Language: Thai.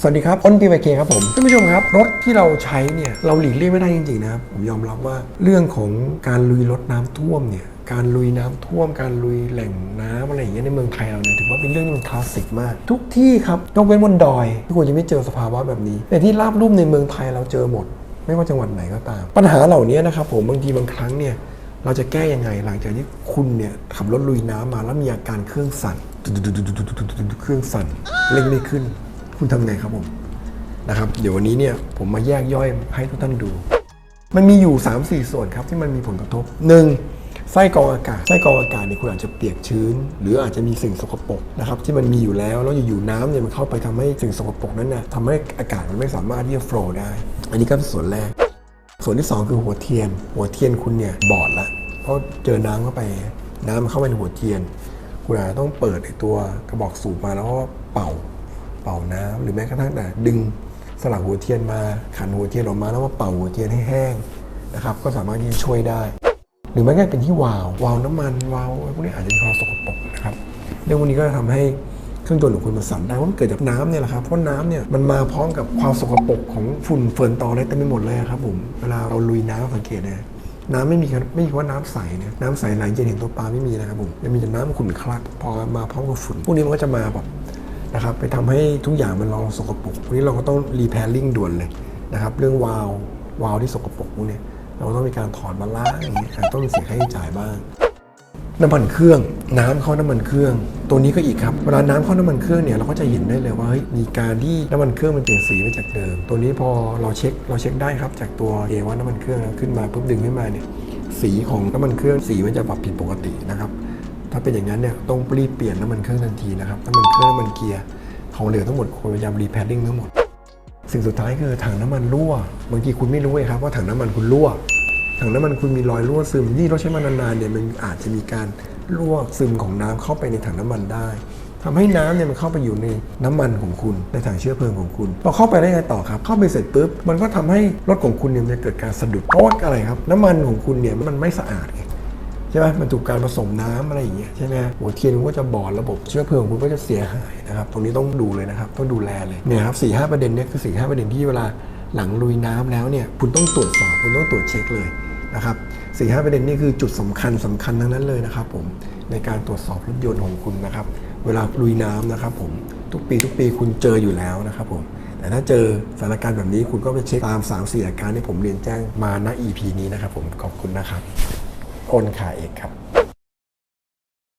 สวัสดีครับอ้นปีไเคครับผมท่านผู้ชมครับ รถที่เราใช้เนี่ยเราหลีกเลี่ยงไม่ได้จริงๆนะครับผมยอมรับว่าเรื่องของการลุยรถน้ำท่วมเนี่ยการลุยน้ำท่วม การลุยแหล่งน้ำอะไรอย่างเงี้ยในเมืองไทยเราเนี่ยถือว่าเป็นเรื่องที่มันคลาสสิกมาก ทุกที่ครับยกเว้นบนดอยที่ควรจะไม่เจอสภาวะแบบนี้ แต่ที่ราบลุ่มในเมืองไทยเราเจอหมด ไม่ว่าจังหวัดไหนก็ตาม ปัญหาเหล่านี้นะครับผมบางทีบางครั้งเนี่ยเราจะแก้ยังไงหลังจากที่คุณเนี่ยขับรถลุยน้ำมาแล้วมีอาการเครื่องสั่นเครื่องสั่นเร่งไม่ขึ้น คุณทำไงครับผมนะครับเดี๋ยววันนี้เนี่ยผมมาแยกย่อยให้ทุกท่านดู มันมีอยู่ 3 4 ส่วนครับที่มันมีผลกระทบ 1. ไส้กรองอากาศไส้กรองอากาศเนี่ยคุณอาจจะเปียกชื้น หรืออาจจะมีสิ่งสกปรกนะครับที่มันมีอยู่แล้วแล้วอยู่ๆน้ำเนี่ยมันเข้าไปทำให้สิ่งสกปรกนั้นนี่ยทำให้อากาศมันไม่สามารถที่จะโฟลว์ได้ อันนี้ก็เป็นส่วนแรก ส่วนที่ 2 คือหัวเทียน หัวเทียนคุณเนี่ยบอดละ เพราะเจอน้ำเข้าไปน้ำมันเข้าไปในหัวเทียน คุณอาจจะต้องเปิดไอตัวกระบอกสูบมาแล้วก็เป่า เป่าน้ำหรือแม้กระทั่งแต่ดึงสลักหัวเทียนมาขันหัวเทียนออกมาแล้วมาเป่าหัวเทียนให้แห้งนะครับก็สามารถที่จะช่วยได้ หรือแม้กระทั่งเป็นที่วาล์ววาล์วน้ำมันวาล์วพวกนี้อาจจะมีความสกปรกนะครับเรื่องพวกนี้ก็จะทำให้เครื่องยนต์ของคุณมันสั่นได้เพราะมันเกิดจากน้ำเนี่ยแหละครับเพราะน้ำเนี่ยมันมาพร้อมกับความสกปรกของฝุ่นเฟิร์นตออะไรเต็มไปหมดเลยครับผมเวลาเราลุยน้ำสังเกตนะน้ำไม่มีไม่มีว่าน้ำใสเนี่ยน้ำใสไหลจะเห็นตัวปลาไม่มีนะครับผมจะมีแต่น้ำขุ่นคลักพอมาพร้อมกับฝุ่นพวกนี้มันก็จะมาแบบ นะครับไปทำให้ทุกอย่างมันเราสกปรกพวกนี้เราก็ต้องรีแพร์ลิงด่วนเลยนะครับเรื่องวาล์ววาล์วที่สกปรกพวกเนี้เราก็ต้องมีการถอดมาล้างอย่างเงี้ยอาจจะต้องมีเสียค่าใช้จ่ายบ้าง น้ำมันเครื่องน้ำเข้าน้ำมันเครื่อง ตัวนี้ก็อีกครับเวลาน้ำเข้าน้ำมันเครื่องเนี่ยเราก็จะเห็นได้เลยว่าเฮ้ยมีการที่น้ำมันเครื่องมันเปลี่ยนสีไปจากเดิม ตัวนี้พอเราเช็คเราเช็คได้ครับจากตัวเอว่าน้ำมันเครื่องขึ้นมาปุ๊บดึงขึ้นมาเนี่ยสีของน้ำมันเครื่องสีมันจะปรับผิดปกตินะครับ ถ้าเป็นอย่างนั้นเนี่ยต้องรีบเปลี่ยนน้ำมันเครื่องทันทีนะครับน้ำมันเครื่องน้ำมันเกียร์ของเหลือทั้งหมดควรพยายามรีแพดดิ้งทั้งหมด สิ่งสุดท้ายคือถังน้ำมันรั่ว บางทีคุณไม่รู้เลยครับว่าถังน้ำมันคุณรั่ว ถังน้ำมันคุณมีรอยรั่วซึมยิ่เราใช้มานานๆเนี่ยมันอาจจะมีการรั่วซึมของน้ำเข้าไปในถังน้ำมันได้ทำให้น้ำเนี่ยมันเข้าไปอยู่ในน้ำมันของคุณ ในถังเชื้อเพลิงของคุณ พอเข้าไปได้ไงต่อครับ เข้าไปเสร็จปุ๊บ มันก็ทำให้รถของคุณเนี่ยจะเกิดการสะดุดเพราะว่าอะไรครับ น้ำมันของคุณเนี่ยมันไม่สะอาดไง ใช่ไหมมันถูกการผสมน้ำอะไรอย่างเงี้ยใช่ไหมหัวเทียนคุณก็จะบอดระบบเชื้อเพลิงของคุณก็จะเสียหายนะครับตรงนี้ต้องดูเลยนะครับต้องดูแลเลยเนี่ยครับสี่ห้าประเด็นเนี่ยคือสี่ห้าประเด็นที่เวลาหลังลุยน้ำแล้วเนี่ยคุณต้องตรวจสอบคุณต้องตรวจเช็คเลยนะครับสี่ห้าประเด็นนี่คือจุดสำคัญสำคัญทั้งนั้นเลยนะครับผมในการตรวจสอบรถยนต์ของคุณนะครับเวลาลุยน้ำนะครับผมทุกปีทุกปีคุณเจออยู่แล้วนะครับผมแต่ถ้าเจอสถานการณ์แบบนี้คุณก็ไปเช็คตาม3ามสี่อาการที่ผมเรียนแจ้งมาณ EP นี้นะครับผมขอบคุณนะครับ อ้นขาเอกครับ